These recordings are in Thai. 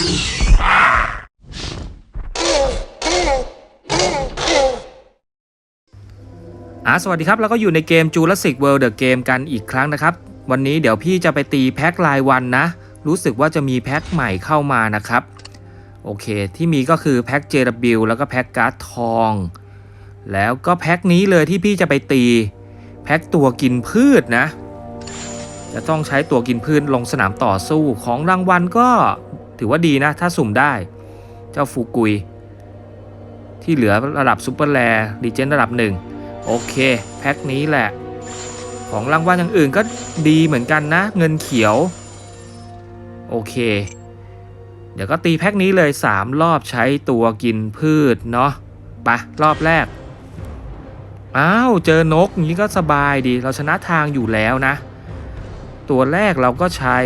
อ่าสวัสดีครับเราก็อยู่ในเกม Jurassic World The Game กันอีกครั้งนะครับ วันนี้เดี๋ยวพี่จะไปตีแพ็ครายวันนะ รู้สึกว่าจะมีแพ็คใหม่เข้ามานะครับ โอเค ที่มีก็คือแพ็ค JW แล้วก็แพ็คการ์ดทอง แล้วก็แพ็คนี้เลยที่พี่จะไปตี แพ็คตัวกินพืชนะ จะต้องใช้ตัวกินพืชลงสนามต่อสู้ของรางวัลก็ ถือว่าดีนะ ถ้าสุ่มได้ เจ้าฟูกุย ที่เหลือระดับซูเปอร์แรร์ดีเจนระดับหนึ่งโอเค แพ็คนี้แหละ ของรางวัลอย่างอื่นก็ดีเหมือนกันนะ เงินเขียว โอเค เดี๋ยวก็ตีแพ็คนี้เลย 3 รอบใช้ตัวกินพืชเนาะไปะรอบแรก อ้าว เจอนกนี้ก็สบายดี เราชนะทางอยู่แล้วนะ ตัวแรกเราก็ใช้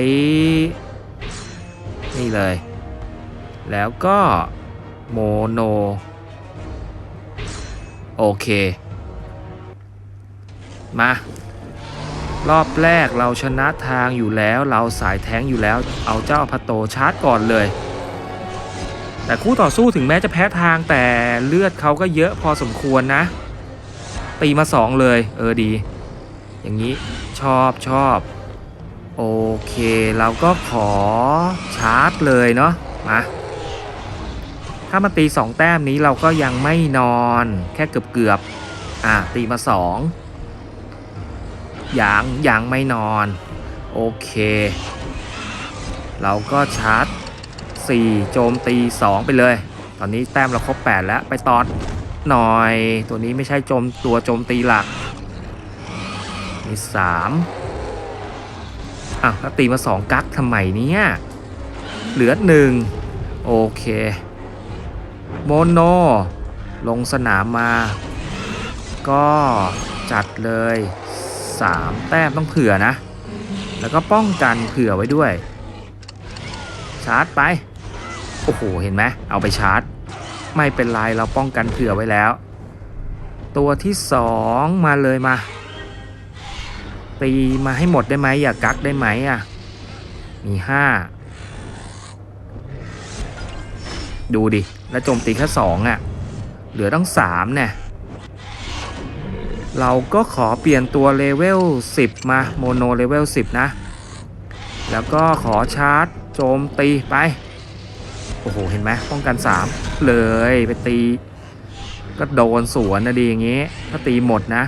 นี่เลย แล้วก็โมโนโอเค มา รอบแรกเราชนะทางอยู่แล้วเราสายแท้งอยู่แล้ว เอาเจ้าพัตโตชาร์จก่อนเลย แต่คู่ต่อสู้ถึงแม้จะแพ้ทางแต่เลือดเขาก็เยอะพอสมควรนะ ตีมาสองเลย เออดี อย่างนี้ชอบชอบ โอเค เราก็ขอชาร์จเลยเนาะมาถ้ามาตีสองแต้มนี้เราก็ยังไม่นอนแค่เกือบเกือบอะตีมาสองยังยังไม่นอน โอเค เราก็ชาร์จ 4 โจมตี 2 ไปเลย ตอนนี้แต้มเราครบ 8 แล้วไปตอนหน่อย ตัวนี้ไม่ใช่โจมตัวโจมตีหลัก มี 3 อะแล้วตีมา2กั๊กทำไมเนี่ย เหลือ1โอเค โมโน ลงสนามมา ก็จัดเลย 3 แต้มต้องเผื่อนะ แล้วก็ป้องกันเผื่อไว้ด้วย ชาร์จไป โอ้โห เห็นไหมเอาไปชาร์จ ไม่เป็นไรเราป้องกันเผื่อไว้แล้ว ตัวที่ 2 มาเลยมา ตีมาให้หมดได้ไหมอย่ากักได้ไหมอะ มี5ดูดิ แล้วโจมตีแค่2อะ เหลือตั้ง3เนี่ย เราก็ขอเปลี่ยนตัวเลเวล10 มาโมโนเลเวล10 นะ แล้วก็ขอชาร์จโจมตีไป โอ้โห เห็นไหมป้องกัน 3 เลยไปตี ก็โดนสวนนะดีอย่างงี้ ถ้าตีหมดนะ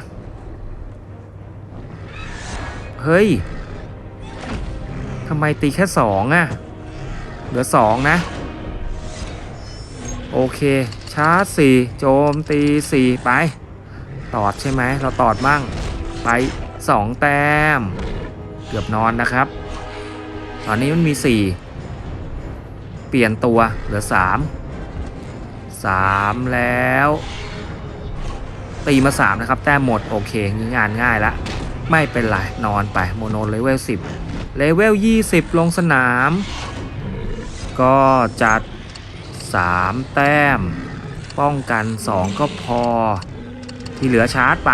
เฮ้ยทำไมตีแค่2อะเหลือ2นะ โอเค ชาร์จ4โจมตี4ไป ตอดใช่ไหม เราตอดมั่ง ไป2แต้ม เกือบนอนนะครับ ตอนนี้มันมี4เปลี่ยนตัวเหลือ3 3แล้ว ตีมา3นะครับ แต้มหมด โอเคงี้งานง่ายละ ไม่เป็นไร นอนไปโมโนเลเวล 10 เลเวล 20 ลงสนาม ก็จัด 3 แต้ม ป้องกัน 2 ก็พอ ที่เหลือชาร์จไป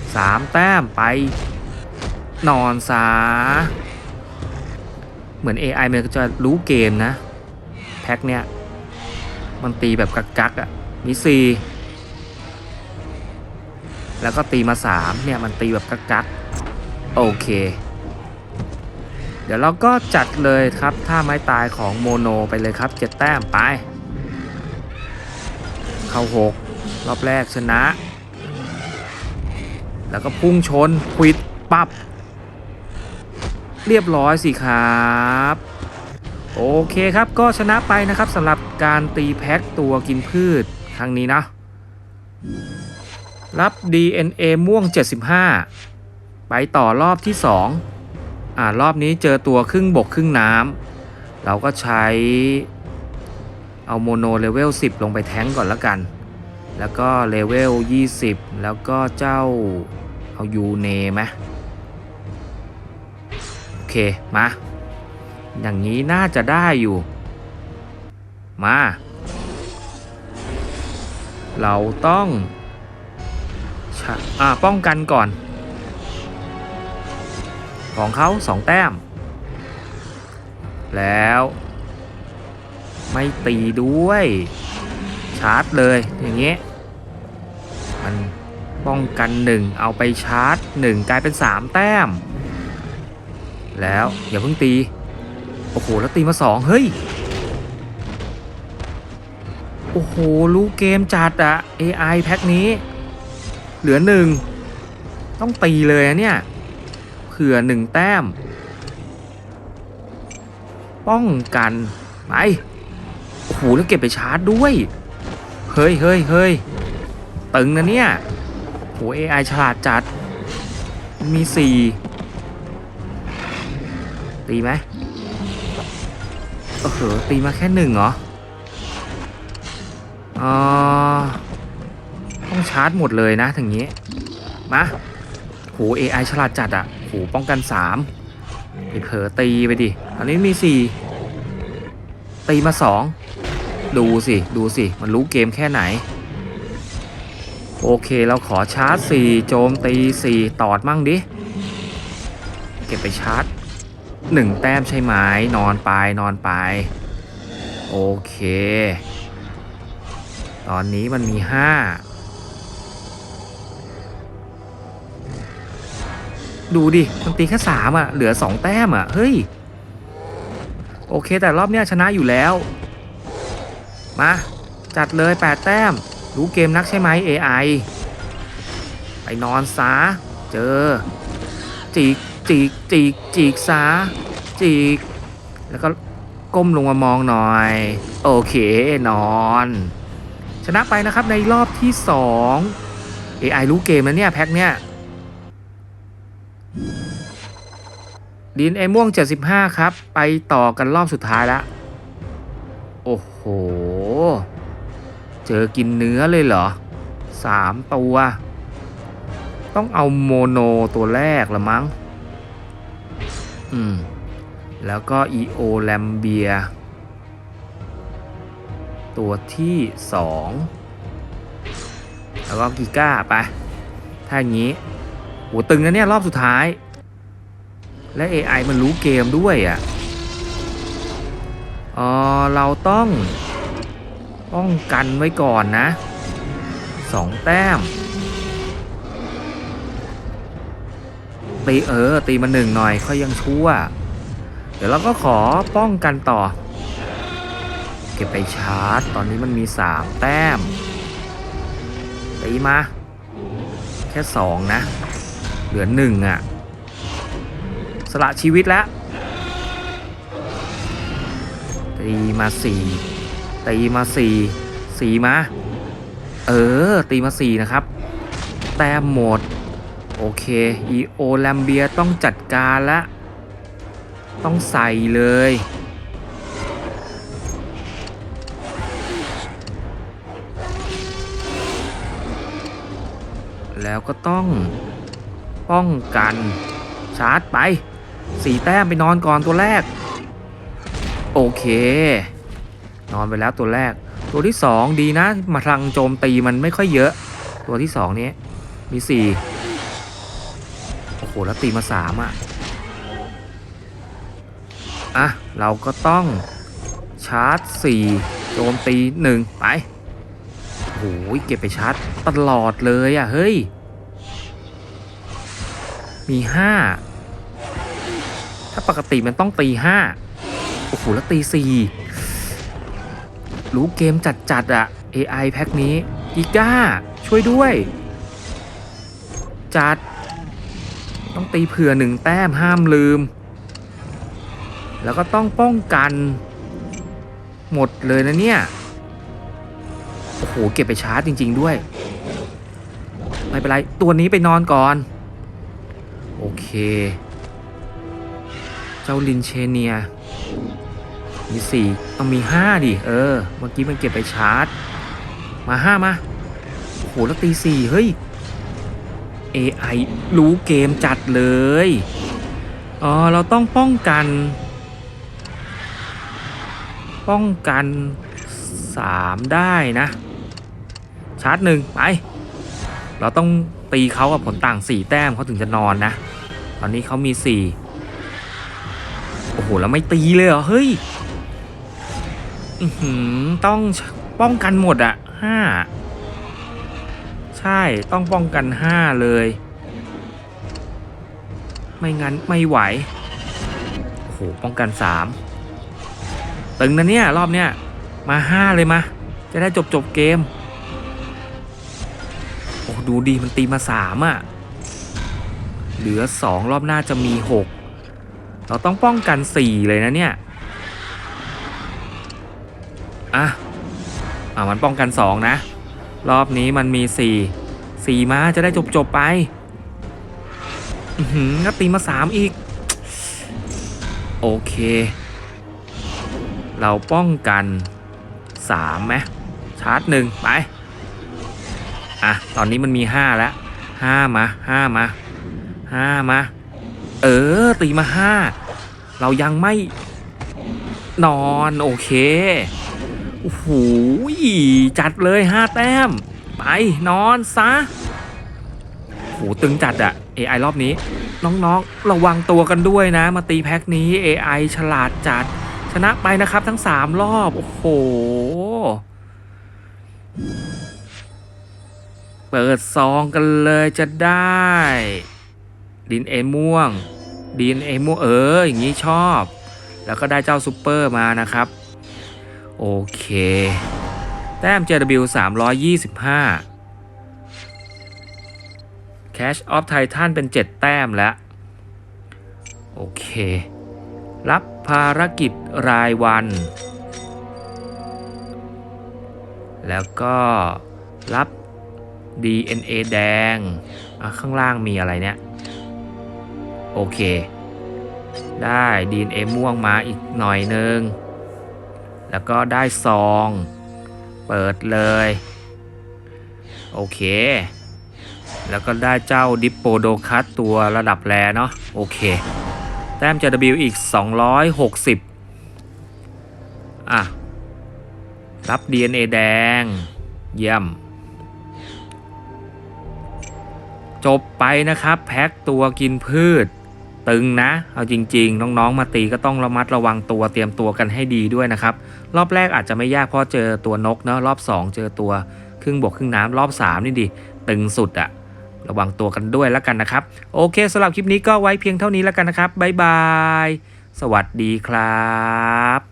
3 แต้มไป นอนซาเหมือน AI มันจะรู้เกมนะ แพ็คเนี้ยมันตีแบบกักๆอะ่ะ มี4 แล้วก็ตีมา3เนี่ยมันตีแบบกักๆโอเค เดี๋ยวเราก็จัดเลยครับท่าไม้ตายของโมโนไปเลยครับ7แต้มไป เข้า6รอบแรกชนะ แล้วก็พุ่งชนควิดปับเรียบร้อยสิครับโอเคครับก็ชนะไปนะครับสำหรับการตีแพ็คตัวกินพืชครั้งนี้นะ รับ DNA ม่วง 75 ไปต่อรอบที่ 2 อ่ารอบนี้เจอตัวครึ่งบกครึ่งน้ำเราก็ใช้เอาโมโนเลเวล 10 ลงไปแท้งก่อนแล้วกัน แล้วก็เลเวล 20 แล้วก็เจ้าเอายูเนไหมโอเค มา อย่างนี้น่าจะได้อยู่ มา เราต้อง อ่าป้องกันก่อน ของเขาสองแต้ม แล้ว ไม่ตีด้วย ชาร์จเลยอย่างเงี้ยมันป้องกันหนึ่งเอาไปชาร์จหนึ่งกลายเป็นสามแต้ม แล้วอย่าเพิ่งตี โอ้โห แล้วตีมาสองเฮ้ยโอ้โห รู้เกมจัดอะ AI แพ็คนี้ เหลือหนึ่งต้องตีเลยเนี่ยเผื่อหนึ่งแต้ม ป้องกันไปโอ้โหแล้วเก็บไปชาร์จด้วย เฮ้ยเฮ้ยเฮ้ยตึงนะเนี่ยโห AI ฉลาดจัด มีสี่ตีไหมเออตีมาแค่หนึ่งเหรออ๋อ ต้องชาร์จหมดเลยนะถึงนี้ มาโห AI ฉลาดจัดอะ่ะโหป้องกัน3ไปเผลอตีไปดิ อันนี้มี 4 ตีมา 2 ดูสิ ดูสิ มันรู้เกมแค่ไหน โอเคเราขอชาร์จ 4 โจมตี 4 ตอดมั่งดิ เก็บไปชาร์จ 1 แต้มใช่ไหมนอนไปนอนไป โอเค ตอนนี้มันมี 5 ดูดิ มันตีแค่สามอะ เหลือสองแต้มอะ เฮ้ย โอเค แต่รอบเนี้ยชนะอยู่แล้ว มา จัดเลยแปดแต้ม รู้เกมนักใช่ไหม AI ไปนอนซะเจอ จีกจีกจีกจีกซะจีก แล้วก็ก้มลงมามองหน่อย โอเคนอน ชนะไปนะครับในรอบที่ 2 AI รู้เกมแล้วเนี่ย แพ็คเนี่ย ดินไอม่วง 75 ครับ ไปต่อกันรอบสุดท้ายแล้วโอ้โห เจอกินเนื้อเลยเหรอสามตัว ต้องเอาโมโนตัวแรกละมั้ง อืม แล้วก็อีโอแลมเบีย ตัวที่สองแล้วก็กิก้าไป ถ้าอย่างนี้โหตึงนะเนี่ย รอบสุดท้าย และ AI มันรู้เกมด้วยอะ่ะเออเราต้องป้องกันไว้ก่อนนะสองแต้มตีเออตีมาหนึ่งหน่อยค่อยยังชั่ว เดี๋ยวเราก็ขอป้องกันต่อ เก็บไปชาร์จ ตอนนี้มันมีสามแต้มตีมา แค่สองนะ เหลือหนึ่งอะ่ะ สละชีวิตแล้วตีมาสี่ตีมาสี่สี่มา เออ ตีมาสี่นะครับ แต้มหมด โอเค อีโอแลมเบียต้องจัดการละ ต้องใส่เลย แล้วก็ต้องป้องกันชาร์จไป สี่แต้มไปนอนก่อนตัวแรก โอเค นอนไปแล้วตัวแรก ตัวที่สองดีนะมาทางโจมตีมันไม่ค่อยเยอะ ตัวที่สองนี้มีสี่โอ้โหแล้วตีมาสามอะอะ เราก็ต้องชาร์จสี่โจมตีหนึ่งไปโอ้โหเก็บไปชาร์จตลอดเลยอะ เฮ้ย มีห้า ถ้าปกติมันต้องตีห้าโอ้โหแล้วตีสี่รู้เกมจัดจัดๆอะ AI แพ็คนี้กีก้า ช่วยด้วย จัด ต้องตีเผื่อหนึ่งแต้มห้ามลืม แล้วก็ต้องป้องกัน หมดเลยนะเนี่ย โอ้โห เก็บไปชาร์จจริง ๆ ด้วย ไม่เป็นไร ตัวนี้ไปนอนก่อน โอเค เจ้าลินเชเนีย มีสี่ต้องมีห้าดิ เออ เมื่อกี้มันเก็บไปชาร์จ มาห้ามา โอ้โห แล้วตีสี่เฮ้ย AI รู้เกมจัดเลย อ๋อ เราต้องป้องกัน ป้องกันสามได้นะ ชาร์จหนึ่งไป เราต้องตีเขากับผลต่างสี่แต้มเขาถึงจะนอนนะ ตอนนี้เขามีสี่ โอ้โห แล้วไม่ตีเลยเหรอ เฮ้ยอือหือต้องป้องกันหมดอะห้าใช่ต้องป้องกันห้าเลย ไม่งั้นไม่ไหว โอ้โห ป้องกันสามตึงนะเนี่ย รอบเนี้ยมาห้าเลยมา จะได้จบจบเกม โอ้ดูดีมันตีมาสามอะเหลือสองรอบหน้าจะมีหก เราต้องป้องกันสี่เลยนะเนี่ย อะ อะ มันป้องกันสองนะ รอบนี้มันมีสี่สี่มาจะได้จบจบไป อือหือตีมาสามอีก โอเค เราป้องกันสามไหมชาร์จหนึ่งไป อะ ตอนนี้มันมีห้าแล้วห้ามาห้ามาห้ามา เออ ตีมาห้า เรายังไม่นอนโอเค โอ้โหจัดเลยห้าแต้ม ไปนอนซะโอ้โหตึงจัดอะ AI รอบนี้ น้องๆ ระวังตัวกันด้วยนะ มาตีแพ็คนี้ AI ฉลาดจัด ชนะไปนะครับทั้ง 3 รอบ โอ้โห เปิดซองกันเลยจะได้ ดินเอม่วง ดินเอม่เอออย่างนี้ชอบ แล้วก็ได้เจ้าซูเปอร์มานะครับ โอเค แต้ม JW 325 Cash of Titan เป็น 7 แต้มแล้ว โอเค รับภารกิจรายวัน แล้วก็รับ DNA แดงอะข้างล่างมีอะไรเนี่ย โอเค ได้ DNA ม่วงมาอีกหน่อยนึง แล้วก็ได้ซอง เปิดเลย โอเค แล้วก็ได้เจ้าดิปโปโดคัสตัวระดับแรเนาะโอเค แต้มจะ W อีก 260 อะ รับ DNA แดง เยี่ยมจบไปนะครับ แพ็คตัวกินพืช ตึงนะ เอาจริง ๆ น้องๆ มาตีก็ต้องระมัดระวังตัวเตรียมตัวกันให้ดีด้วยนะครับ รอบแรกอาจจะไม่ยากเพราะเจอตัวนกเนาะรอบ 2 เจอตัวครึ่งบกครึ่งน้ำรอบ 3 นี่ดิตึงสุดอะระวังตัวกันด้วยแล้วกันนะครับ โอเคสำหรับคลิปนี้ก็ไว้เพียงเท่านี้แล้วกันนะครับบ๊ายบาย สวัสดีครับ